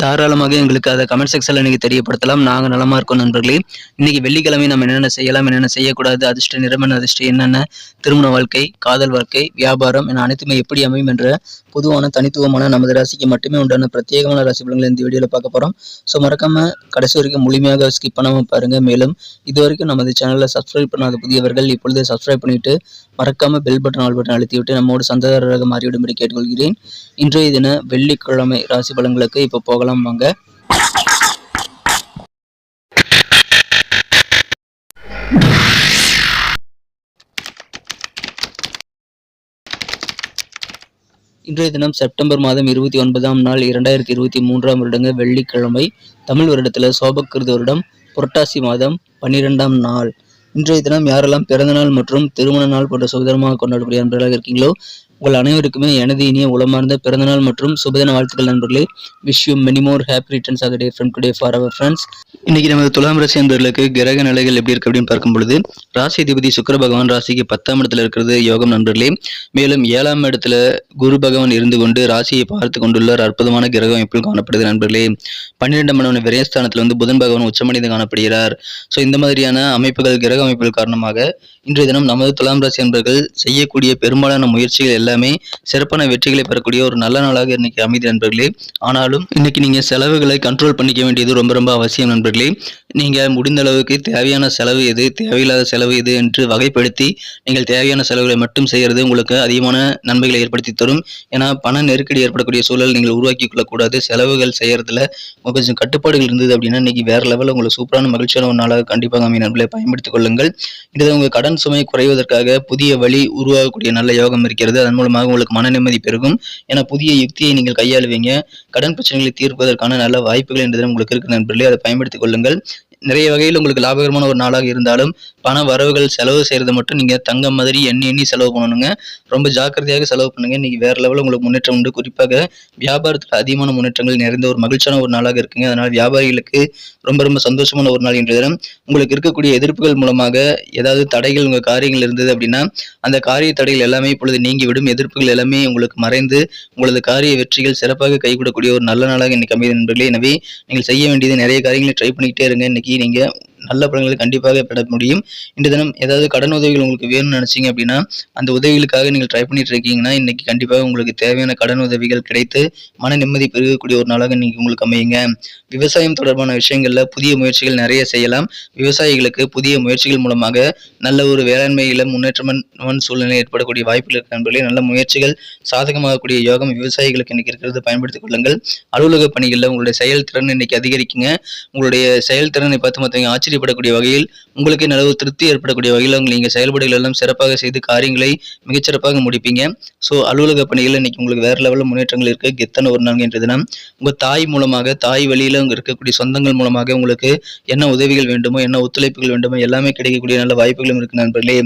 தாராளமாக எங்களுக்கு அதை கமெண்ட் செக்ஷனில் நீங்கள் தெரியப்படுத்தலாம். நாங்கள் நலமாக இருக்கோம் நண்பர்களே. இன்னைக்கு வெள்ளிக்கிழமை நம்ம என்னென்ன செய்யலாம் என்னென்ன செய்யக்கூடாது அதிர்ஷ்ட நிறமன் அதிர்ஷ்டம் என்னென்ன திருமண வாழ்க்கை காதல் வாழ்க்கை வியாபாரம் என அனைத்துமே எப்படி அமையும் என்ற பொதுவான தனித்துவமான நமது ராசிக்கு மட்டுமே உண்டான பிரத்யேகமான ராசி பலன்களை இந்த வீடியோவில் பார்க்க போகிறோம் ஸோ மறக்காம கடைசி வரைக்கும் முழுமையாக ஸ்கிப் பண்ணாமல் பாருங்க. மேலும் இது வரைக்கும் நமது சேனலில் சப்ஸ்கிரைப் பண்ணாத புதியவர்கள் இப்பொழுது சப்ஸ்கிரைப் பண்ணிட்டு மறக்காம பெல் பட்டன் ஆல் பட்டன் அழுத்திவிட்டு நம்மோடு சந்ததாரராக மாறிவிடும்படி கேட்டுக்கொள்கிறேன். இன்றைய தின வெள்ளிக்கிழமை ராசி பலன்களுக்கு இப்போ போகலாம் வாங்க. இன்றைய தினம் செப்டம்பர் மாதம் இருபத்தி ஒன்பதாம் நாள் இரண்டாயிரத்தி இருபத்தி மூன்றாம் வருடங்க வெள்ளிக்கிழமை தமிழ் வருடத்தில் சோபக்கிருத வருடம் புரட்டாசி மாதம் பன்னிரெண்டாம் நாள். இன்றைய தினம் யாரெல்லாம் பிறந்த நாள் மற்றும் திருமண நாள் போன்ற சுதந்திரமாக கொண்டாடக்கூடிய அன்பர்களாக இருக்கீங்களோ உங்கள் அனைவருக்குமே எனது இனிய உளமார்ந்த பிறந்தநாள் மற்றும் சுபதின வாழ்த்துக்கள் நண்பர்களே. Wish you many more happy returns ஆக day from today for our friends இன்னைக்கு நமது துலாம் ராசி நண்பர்களுக்கு கிரக நிலைகள் எப்படி இருக்கு அப்படின்னு பார்க்கும் பொழுது ராசி அதிபதி சுக்கர பகவான் ராசிக்கு பத்தாம் இடத்துல இருக்கிறது யோகம் நண்பர்களே. மேலும் ஏழாம் இடத்துல குரு பகவான் இருந்து கொண்டு ராசியை பார்த்து கொண்டுள்ளார். அற்புதமான கிரகம் அமைப்பில் காணப்படுது நண்பர்களே. பன்னிரெண்டாம் மணி விரயஸ்தானத்தில் வந்து புதன் பகவான் உச்சமடைந்து காணப்படுகிறார். ஸோ இந்த மாதிரியான அமைப்புகள் கிரக அமைப்புகள் காரணமாக இன்றைய தினம் நமது துலாம் ராசி நண்பர்கள் செய்யக்கூடிய பெரும்பாலான முயற்சிகள் எல்லாம் சிறப்பான வெற்றிகளை பெறக்கூடிய ஒரு நல்ல நாளாக இன்னைக்கு அமைதி நண்பர்களே. ஆனாலும் இன்னைக்கு நீங்க செலவுகளை கண்ட்ரோல் பண்ணிக்க வேண்டியது ரொம்ப ரொம்ப அவசியம் நண்பர்களே. நீங்கள் முடிந்த அளவுக்கு தேவையான செலவு எது தேவையில்லாத செலவு எது என்று வகைப்படுத்தி நீங்கள் தேவையான செலவுகளை மட்டும் செய்கிறது உங்களுக்கு அதிகமான நன்மைகளை ஏற்படுத்தி தரும். ஏன்னா பண நெருக்கடி ஏற்படக்கூடிய சூழல் நீங்கள் உருவாக்கி கொள்ளக்கூடாது. செலவுகள் செய்கிறதுல கொஞ்சம் கட்டுப்பாடுகள் இருந்தது அப்படின்னா இன்னைக்கு வேறு லெவலில் உங்களுக்கு சூப்பரான மகிழ்ச்சியான ஒரு நாளாக கண்டிப்பாக அமைய நண்பர்களை பயன்படுத்திக் கொள்ளுங்கள். இது உங்கள் கடன் சுமை குறைவதற்காக புதிய வழி உருவாகக்கூடிய நல்ல யோகம் இருக்கிறது. அதன் மூலமாக உங்களுக்கு மன நிம்மதி பெருகும். ஏன்னா புதிய யுக்தியை நீங்கள் கையாளுவீங்க. கடன் பிரச்சனைகளை தீர்ப்பதற்கான நல்ல வாய்ப்புகள் என்ற உங்களுக்கு இருக்கு நண்பர்களே. அதை பயன்படுத்திக் கொள்ளுங்கள். நிறைய வகையில் உங்களுக்கு லாபகரமான ஒரு நாளாக இருந்தாலும் பண வரவுகள் செலவு செய்கிறது மட்டும் நீங்கள் தங்கம் மாதிரி எண்ணி எண்ணி செலவு பண்ணணுங்க. ரொம்ப ஜாக்கிரதையாக செலவு பண்ணுங்கள் இன்றைக்கி வேறு லெவலில் உங்களுக்கு முன்னேற்றம் உண்டு. குறிப்பாக வியாபாரத்தில் அதிகமான முன்னேற்றங்கள் நிறைந்த ஒரு மகிழ்ச்சியான ஒரு நாளாக இருக்குங்க. அதனால் வியாபாரிகளுக்கு ரொம்ப ரொம்ப சந்தோஷமான ஒரு நாள் இன்றைய தினம். உங்களுக்கு இருக்கக்கூடிய எதிர்ப்புகள் மூலமாக ஏதாவது தடைகள் உங்கள் காரியங்கள் இருந்தது அப்படின்னா அந்த காரிய தடைகள் எல்லாமே இப்பொழுது நீங்கி விடும் எதிர்ப்புகள் எல்லாமே உங்களுக்கு மறைந்து உங்களது காரிய வெற்றிகள் சிறப்பாக கைகூடக்கூடிய ஒரு நல்ல நாளாக இன்னைக்கு அமைதி நண்பர்களே. எனவே நீங்கள் செய்ய வேண்டியது நிறைய காரியங்களை ட்ரை பண்ணிக்கிட்டே இருங்க. இன்னைக்கு நீங்க நல்ல பலன்களை கண்டிப்பாக பெற முடியும். இந்த தினம் ஏதாவது கடன் உதவிகள் உங்களுக்கு வேணும்னு நினைச்சீங்க அப்படின்னா அந்த உதவிகளுக்காக நீங்கள் ட்ரை பண்ணிட்டு இருக்கீங்கன்னா இன்னைக்கு கண்டிப்பாக உங்களுக்கு தேவையான கடன் உதவிகள் கிடைத்து மன நிம்மதி பெருகக்கூடிய ஒரு நாளாக இன்னைக்கு உங்களுக்கு அமையுங்க. விவசாயம் தொடர்பான விஷயங்கள்ல புதிய முயற்சிகள் நிறைய செய்யலாம். விவசாயிகளுக்கு புதிய முயற்சிகள் மூலமாக நல்ல ஒரு வேளாண்மையில முன்னேற்றமான சூழ்நிலை ஏற்படக்கூடிய வாய்ப்புகள் இருக்கு நண்பர்களே. நல்ல முயற்சிகள் சாதகமாகக்கூடிய யோகம் விவசாயிகளுக்கு இன்னைக்கு இருக்கிறது பயன்படுத்திக் கொள்ளுங்கள். அலுவலக பணிகளில் உங்களுடைய செயல்திறன் இன்னைக்கு அதிகரிக்குங்க. உங்களுடைய செயல்திறனை பார்த்து மற்றவங்க ஆச்சரியப்படக்கூடிய வகையில் உங்களுக்கு நல்ல திருப்தி ஏற்படக்கூடிய வகையில் உங்களை நீங்கள் செயல்பாடுகள் எல்லாம் சிறப்பாக செய்து காரியங்களை மிகச்சிறப்பாக முடிப்பீங்க. ஸோ அலுவலக பணிகளில் இன்னைக்கு உங்களுக்கு வேறு லெவலில் முன்னேற்றங்கள் இருக்கு. கெத்தன ஒரு நாள் என்ற தினம். உங்கள் தாய் மூலமாக தாய் வழியில் அங்கே இருக்கக்கூடிய சொந்தங்கள் மூலமாக உங்களுக்கு என்ன உதவிகள் வேண்டுமோ என்ன ஒத்துழைப்புகள் வேண்டுமோ எல்லாமே கிடைக்கக்கூடிய நல்ல வாய்ப்புகளும் இருக்கு நண்பர்களே.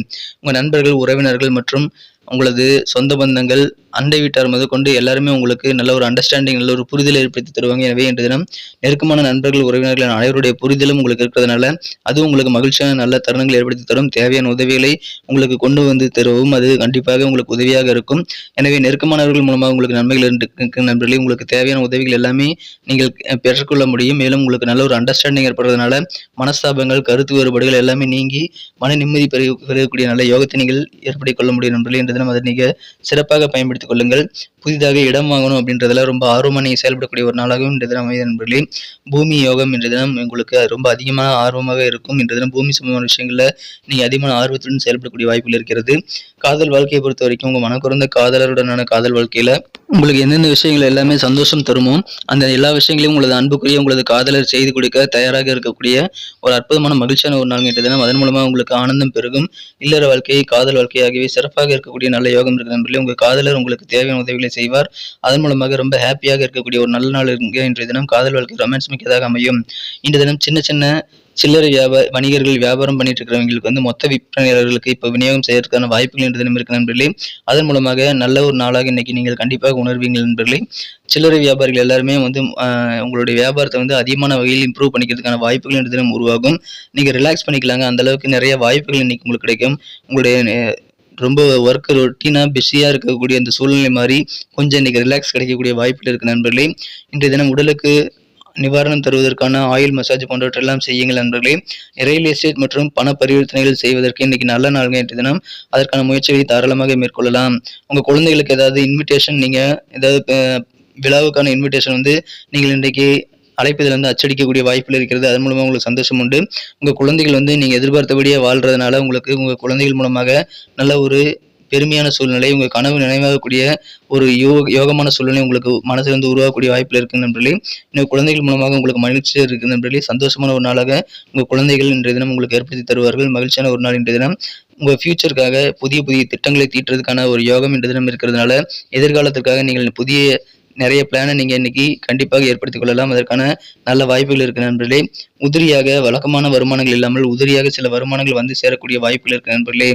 உங்கள் நண்பர்கள் உறவினர்கள் மற்றும் உங்களது சொந்த பந்தங்கள் அண்டை வீட்டார் முதற்கொண்டு எல்லாருமே உங்களுக்கு நல்ல ஒரு அண்டர்ஸ்டாண்டிங் நல்ல ஒரு புரிதல் ஏற்படுத்தி தருவாங்க. எனவே இன்று தினம் நெருக்கமான நண்பர்கள் உறவினர்கள் அனைவருடைய புரிதலும் உங்களுக்கு இருக்கிறதுனால அது உங்களுக்கு மகிழ்ச்சியான நல்ல தருணங்கள் ஏற்படுத்தி தரும். தேவையான உதவிகளை உங்களுக்கு கொண்டு வந்து தருவும் அது கண்டிப்பாக உங்களுக்கு உதவியாக இருக்கும். எனவே நெருக்கமானவர்கள் மூலமாக உங்களுக்கு நன்மைகள் இருக்கு நண்பர்களே உங்களுக்கு தேவையான உதவிகள் எல்லாமே நீங்கள் பெற்றுக்கொள்ள முடியும். மேலும் உங்களுக்கு நல்ல ஒரு அண்டர்ஸ்டாண்டிங் ஏற்படுறதுனால மனஸ்தாபங்கள் கருத்து வேறுபாடுகள் எல்லாமே நீங்கி மன நிம்மதி பெருக பெறக்கூடிய நல்ல யோகத்தை நீங்கள் ஏற்படுத்திக் கொள்ள முடியும் நண்பர்களே. என்று தினம் அதை நீங்கள் சிறப்பாக பயன்படுத்திக் கொள்ளுங்கள். புதிதாக இடம் வாங்கணும் அப்படின்றதெல்லாம் ரொம்ப ஆர்வமாக நீங்கள் செயல்படக்கூடிய ஒரு நாளாகவும் இன்றைய தினம் அமைதி நண்பர்களே. பூமி யோகம் இன்று தினம் உங்களுக்கு ரொம்ப அதிகமான ஆர்வமாக இருக்கும். இன்றைய தினம் பூமி சம்பந்தமான விஷயங்களில் நீங்கள் அதிகமான ஆர்வத்துடன் செயல்படக்கூடிய வாய்ப்புகள் இருக்கிறது. காதல் வாழ்க்கையை பொறுத்த வரைக்கும் உங்கள் மனக்குறந்த காதலருடனான காதல் வாழ்க்கையில் உங்களுக்கு எந்தெந்த விஷயங்கள் எல்லாமே சந்தோஷம் தருமோ அந்த எல்லா விஷயங்களையும் உங்களது அன்புக்குரிய உங்களது காதலர் செய்து கொடுக்க தயாராக இருக்கக்கூடிய ஒரு அற்புதமான மகிழ்ச்சியான ஒரு நாள் என்ற தினம். அதன் மூலமாக உங்களுக்கு ஆனந்தம் பெருகும். இல்லற வாழ்க்கை காதல் வாழ்க்கை சிறப்பாக இருக்கக்கூடிய நல்ல யோகம் இருக்கிற நண்பர்களே உங்கள் காதலர் உங்களுக்கு தேவையான உதவிகளை செய்வார். அதன் மூலமாக ரொம்ப ஹாப்பியாக இருக்கக்கூடிய ஒரு நல்ல நாள் இன்றைய தினம் காதல் வாழ்க்கை ரொமான்ஸ் மிக்கதாக அமையும். இன்றைய தினம் சின்ன சின்ன சில்லறை வியாபார வணிகர்கள் வியாபாரம் பண்ணிட்டு இருக்கிறவங்களுக்கு வந்து மொத்த விற்பனையாளர்களுக்கு இப்போ விநியோகம் செய்யறதுக்கான வாய்ப்புகள் என்ற தினம் இருக்கு நண்பர்களே. அதன் மூலமாக நல்ல ஒரு நாளாக இன்னைக்கு நீங்கள் கண்டிப்பாக உணர்வீங்கள் நண்பர்களே. சில்லறை வியாபாரிகள் எல்லாருமே வந்து உங்களுடைய வியாபாரத்தை வந்து அதிகமான வகையில் இம்ப்ரூவ் பண்ணிக்கிறதுக்கான வாய்ப்புகள் என்ற தினம் உருவாகும். நீங்கள் ரிலாக்ஸ் பண்ணிக்கலாங்க. அந்த அளவுக்கு நிறைய வாய்ப்புகள் இன்னைக்கு உங்களுக்கு கிடைக்கும். உங்களுடைய ரொம்ப ஒர்க் ரொட்டீனாக பிஸியாக இருக்கக்கூடிய அந்த சூழ்நிலை மாதிரி கொஞ்சம் இன்னைக்கு ரிலாக்ஸ் கிடைக்கக்கூடிய வாய்ப்பில் இருக்குது நண்பர்களே. இன்றைய தினம் உடலுக்கு நிவாரணம் தருவதற்கான ஆயில் மசாஜ் போன்றவற்றெல்லாம் செய்யுங்கள் நண்பர்களே. ரியல் எஸ்டேட் மற்றும் பண பரிவர்த்தனைகள் செய்வதற்கு இன்னைக்கு நல்ல நாள்கள் இன்றைய தினம். அதற்கான முயற்சிகளை தாராளமாக மேற்கொள்ளலாம். உங்கள் குழந்தைகளுக்கு ஏதாவது இன்விடேஷன் நீங்கள் ஏதாவது விழாவுக்கான இன்விடேஷன் வந்து நீங்கள் இன்றைக்கு அழைப்பதில் வந்து அச்சடிக்கக்கூடிய வாய்ப்பில் இருக்கிறது. அதன் மூலமாக உங்களுக்கு சந்தோஷம் உண்டு. உங்கள் குழந்தைகள் வந்து நீங்கள் எதிர்பார்த்தபடியே வாழ்கிறதுனால உங்களுக்கு உங்கள் குழந்தைகள் மூலமாக நல்ல ஒரு பெருமையான சூழ்நிலை உங்கள் கனவு நினைவாகக்கூடிய ஒரு யோக யோகமான சூழ்நிலை உங்களுக்கு மனசில் இருந்து உருவாகக்கூடிய வாய்ப்பில் இருக்கு நண்பர்களே இன்னும் குழந்தைகள் மூலமாக உங்களுக்கு மகிழ்ச்சி இருக்குது நண்பர்களே சந்தோஷமான ஒரு நாளாக உங்கள் குழந்தைகள் இன்றைய தினம் உங்களுக்கு ஏற்படுத்தி தருவார்கள். மகிழ்ச்சியான ஒரு நாள் இன்றைய தினம். உங்கள் ஃபியூச்சருக்காக புதிய புதிய திட்டங்களை தீட்டுறதுக்கான ஒரு யோகம் இன்றைய தினம் இருக்கிறதுனால எதிர்காலத்திற்காக நீங்கள் புதிய நிறைய பிளானை நீங்கள் இன்னைக்கு கண்டிப்பாக ஏற்படுத்திக் கொள்ளலாம். அதற்கான நல்ல வாய்ப்புகள் இருக்கு நண்பர்களே. உதிரியாக வழக்கமான வருமானங்கள் இல்லாமல் உதிரியாக சில வருமானங்கள் வந்து சேரக்கூடிய வாய்ப்புகள் இருக்கு நண்பர்களே.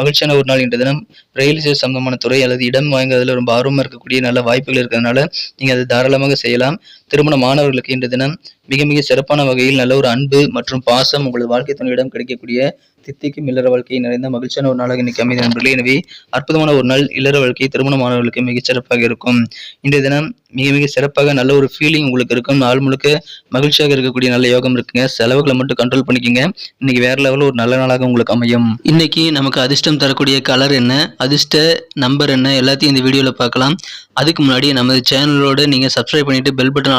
மகிழ்ச்சியான ஒரு நாள் இன்றைய தினம். ரயில் எஸ்டேட் சம்பந்தமான துறை அல்லது இடம் வாங்குறதுல ரொம்ப ஆர்வமாக இருக்கக்கூடிய நல்ல வாய்ப்புகள் இருக்கிறதுனால நீங்கள் அதை தாராளமாக செய்யலாம். திருமண மாணவர்களுக்கு இன்றைய தினம் மிக மிக சிறப்பான வகையில் நல்ல ஒரு அன்பு மற்றும் பாசம் உங்களது வாழ்க்கை துணையிடம் கிடைக்கக்கூடிய தித்திக்கும் இல்லற வாழ்க்கை நிறைந்த மகிழ்ச்சியான ஒரு நாளாக இன்னைக்கு அமைதி நண்பர்களே. எனவே அற்புதமான ஒரு நாள் இல்லற வாழ்க்கை திருமண மாணவர்களுக்கு மிகச் சிறப்பாக இருக்கும். இன்றைய தினம் மிக மிக சிறப்பாக நல்ல ஒரு ஃபீலிங் உங்களுக்கு இருக்கும். நாள் முழுக்க மகிழ்ச்சியாக இருக்கக்கூடிய நல்ல யோகம் இருக்குங்க. செலவுகளை மட்டும் கண்ட்ரோல் பண்ணிக்கங்க. இன்னைக்கு வேற லெவலில் ஒரு நல்ல நாளாக உங்களுக்கு அமையும். இன்னைக்கு நமக்கு அதிர்ஷ்டம் தரக்கூடிய கலர் என்ன? அதிர்ஷ்ட நம்பர் என்ன? எல்லாத்தையும் இந்த வீடியோவில் பார்க்கலாம். அதுக்கு முன்னாடி நமது சேனலோட நீங்கள் சப்ஸ்கிரைப் பண்ணிட்டு பெல் பட்டன்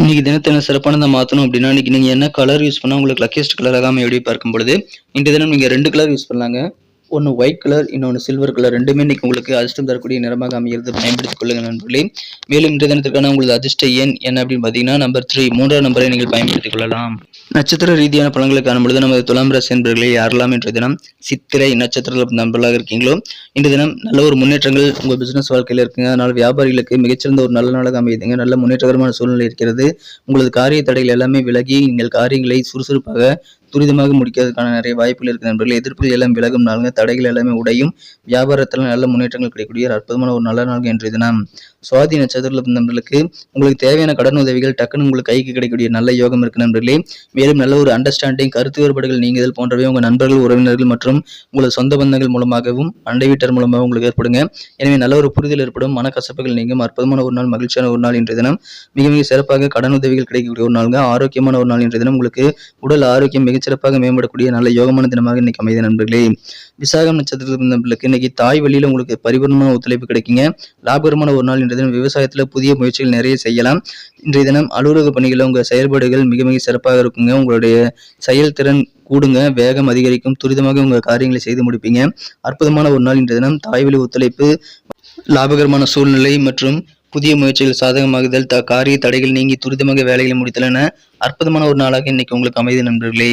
இன்னைக்கு தினத்தின சிறப்பானதை மாற்றணும் அப்படின்னா இன்னைக்கு நீங்கள் என்ன கலர் யூஸ் பண்ணால் உங்களுக்கு லக்கியஸ்ட் கலர் ஆகாமல் எப்படி பார்க்கும் பொழுது இன்றைய தினம் நீங்கள் ரெண்டு கலர் யூஸ் பண்ணலாங்க. ஒன்று ஒயிட் கலர் இன்னொன்று சில்வர் கலர் ரெண்டுமே இன்னைக்கு உங்களுக்கு அதிர்ஷ்டம் தரக்கூடிய நிறமாக அமைகிறது. பயன்படுத்திக் கொள்ளுங்கள் நண்பர்களே. மேலும் இன்றைய தினத்திற்கான உங்களது அதிர்ஷ்ட எண் என்ன அப்படின்னு பார்த்தீங்கன்னா நம்பர் த்ரீ மூன்றாம் நம்பரை நீங்கள் பயன்படுத்திக் கொள்ளலாம். நட்சத்திர ரீதியான பலன்களை காணும் பொழுது நமது துலாம் ராசி என்பர்களை யாரெல்லாம் இன்றைய தினம் சித்திரை நட்சத்திரத்தில் நண்பர்களாக இருக்கீங்களோ இன்றைய தினம் நல்ல ஒரு முன்னேற்றங்கள் உங்கள் பிசினஸ் வாழ்க்கையில் இருக்குங்க. அதனால் வியாபாரிகளுக்கு மிகச்சிறந்த ஒரு நல்ல நாளாக அமையுதுங்க. நல்ல முன்னேற்றகரமான சூழ்நிலை இருக்கிறது. உங்களது காரிய தடைகள் எல்லாமே விலகி நீங்கள் காரியங்களை சுறுசுறுப்பாக துரிதமாக முடிக்கிறதுக்கான நிறைய வாய்ப்புகள் இருக்கு நண்பர்கள். எதிர்ப்புகள் எல்லாம் விலகும் நாளுங்க. தடைகள் எல்லாமே உடையும். வியாபாரத்தில் நல்ல முன்னேற்றங்கள் கிடைக்கக்கூடிய அற்புதமான ஒரு நல்ல நாள் என்று தினம். சுவாதி நட்சத்திரத்தில் நண்பர்களுக்கு உங்களுக்கு தேவையான கடன் உதவிகள் டக்குன்னு உங்களுக்கு கைக்கு கிடைக்கக்கூடிய நல்ல யோகம் இருக்கு நண்பர்களே. மேலும் நல்ல ஒரு அண்டர்ஸ்டாண்டிங் கருத்து வேறுபாடுகள் நீங்குதல் போன்றவை உங்கள் நண்பர்கள் உறவினர்கள் மற்றும் உங்களது சொந்த பந்தங்கள் மூலமாகவும் அண்டை வீட்டர் மூலமாக உங்களுக்கு ஏற்படுங்க. எனவே நல்ல ஒரு புரிதல் ஏற்படும் மனக்கசப்புகள் நீங்கும் அற்புதமான ஒரு நாள் மகிழ்ச்சியான ஒரு நாள் இன்றைய தினம். மிக மிக சிறப்பாக கடன் உதவிகள் கிடைக்கக்கூடிய ஒரு நாளுங்க. ஆரோக்கியமான ஒரு நாள் இன்றைய தினம். உங்களுக்கு உடல் ஆரோக்கியம் மிக மிகச்சிறப்பாக மேம்படக்கூடிய நல்ல யோகமான தினமாக இன்னைக்கு அமைதி நண்பர்களே. விசாகம் நட்சத்திரத்தில் இன்னைக்கு தாய் வழியில உங்களுக்கு பரிபூர்ணமான ஒத்துழைப்பு கிடைக்குங்க. லாபகரமான ஒரு நாள் இன்றைய தினம் விவசாயத்துல புதிய முயற்சிகள் நிறைய செய்யலாம். இன்றைய தினம் அலுவலக பணிகளில் உங்க செயல்பாடுகள் மிக மிக சிறப்பாக இருக்குங்க. உங்களுடைய செயல்திறன் கூடுங்க. வேகம் அதிகரிக்கும். துரிதமாக உங்க காரியங்களை செய்து முடிப்பீங்க. அற்புதமான ஒரு நாள் இன்றைய தினம். தாய்வழி ஒத்துழைப்பு லாபகரமான சூழ்நிலை மற்றும் புதிய முயற்சிகள் சாதகமாகுதல் த காரிய தடைகள் நீங்கி துரிதமாக வேலைகளை முடித்தல் என அற்புதமான ஒரு நாளாக இன்னைக்கு உங்களுக்கு அமைதி நண்பர்களே.